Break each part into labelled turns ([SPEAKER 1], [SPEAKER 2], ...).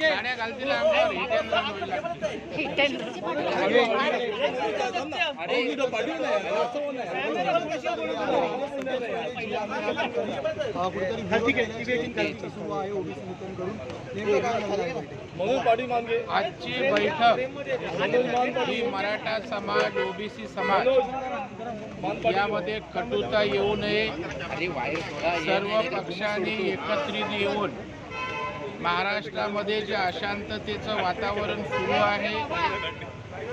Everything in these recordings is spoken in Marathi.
[SPEAKER 1] गाड्या घालतील आमच्यावर आजची बैठक मराठा समाज ओबीसी समाज यामध्ये कटुता येऊ नये. सर्व पक्षांनी एकत्रित येऊन महाराष्ट्रामध्ये जे अशांततेचं वातावरण सुरू आहे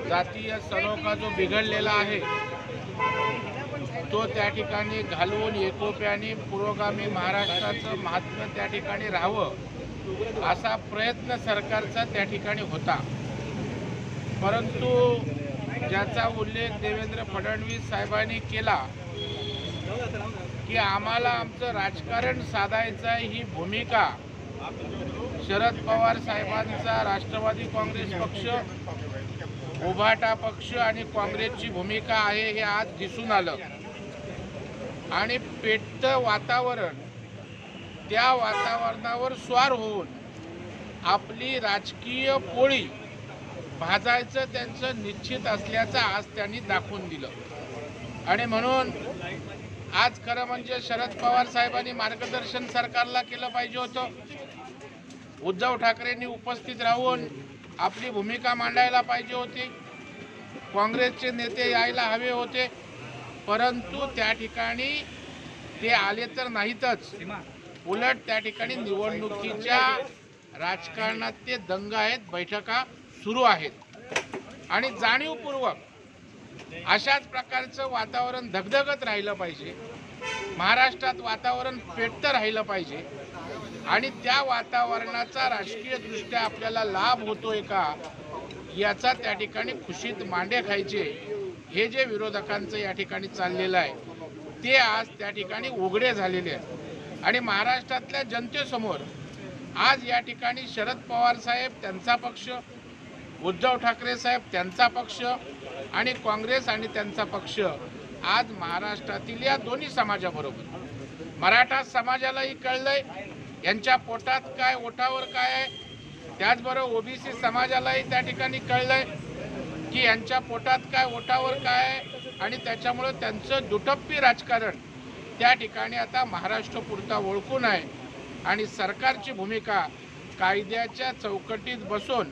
[SPEAKER 1] जातीय सलोखा जो बिघडलेला आहे तो त्या ठिकाणी घालवून एकोप्याने पुरोगामी महाराष्ट्राचं महात्म्य त्या ठिकाणी राहावं असा प्रयत्न सरकारचा त्या ठिकाणी होता. परंतु ज्याचा उल्लेख देवेंद्र फडणवीस साहेबांनी केला की आम्हाला आमचं राजकारण साधायचं आहे ही भूमिका. शरद पवार साहेबांचा राष्ट्रवादी काँग्रेस पक्ष उभाटा पक्ष आणि काँग्रेसची भूमिका आहे हे आज दिसून आलं. आणि पेटतं वातावरण त्या वातावरणावर स्वार होऊन आपली राजकीय पोळी भाजायचं त्यांचं निश्चित असल्याचं आज त्यांनी दाखवून दिलं. आणि म्हणून आज खरं म्हणजे शरद पवार साहेबांनी मार्गदर्शन सरकारला केलं पाहिजे होतं. उद्धव ठाकरेंनी उपस्थित राहून आपली भूमिका मांडायला पाहिजे होती. काँग्रेसचे नेते यायला हवे होते. परंतु त्या ठिकाणी ते आले तर नाहीतच. उलट त्या ठिकाणी निवडणुकीच्या राजकारणात ते दंग आहेत. बैठका सुरू आहेत. आणि जाणीवपूर्वक अशाच प्रकारचं वातावरण धगधगत राहिलं पाहिजे. महाराष्ट्रात वातावरण पेटतं राहिलं पाहिजे. आणि त्या वातावरणाचा राजकीयदृष्ट्या आपल्याला लाभ होतोय का याचा त्या ठिकाणी खुशीत मांडे खायचे हे जे विरोधकांचं या ठिकाणी चाललेलं आहे ते आज त्या ठिकाणी उघडे झालेले आहे आणि महाराष्ट्रातल्या जनतेसमोर आज या ठिकाणी शरद पवार साहेब त्यांचा पक्ष उद्धव ठाकरे साहेब त्यांचा पक्ष आणि काँग्रेस आणि त्यांचा पक्ष आज महाराष्ट्रातील या दोन्ही समाजाबरोबर. मराठा समाजालाही कळलंय यांच्या पोटात काय ओठावर काय आहे त्याचबरोबर ओबीसी समाजालाही त्या ठिकाणी कळलंय की यांच्या पोटात काय ओठावर काय आहे आणि त्याच्यामुळं त्यांचं दुटप्पी राजकारण त्या ठिकाणी आता महाराष्ट्रपुरता ओळखून आहे. आणि सरकारची भूमिका कायद्याच्या चौकटीत बसून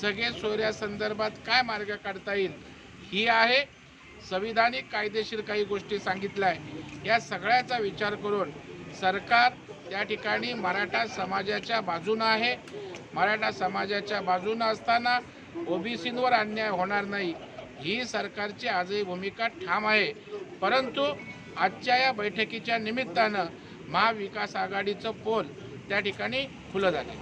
[SPEAKER 1] सगळे सोयऱ्यासंदर्भात काय मार्ग काढता येईल ही आहे संविधानिक कायदेशीर काही गोष्टी सांगितल्या आहे या सगळ्याचा विचार करून सरकार त्या ठिकाणी मराठा समाजाच्या बाजूनं आहे. मराठा समाजाच्या बाजूनं असताना ओबीसींवर अन्याय होणार नाही. ही सरकारची आजही भूमिका ठाम आहे. परंतु आजच्या या बैठकीच्या निमित्तानं महाविकास आघाडीचं पोल त्या ठिकाणी खुलं झालं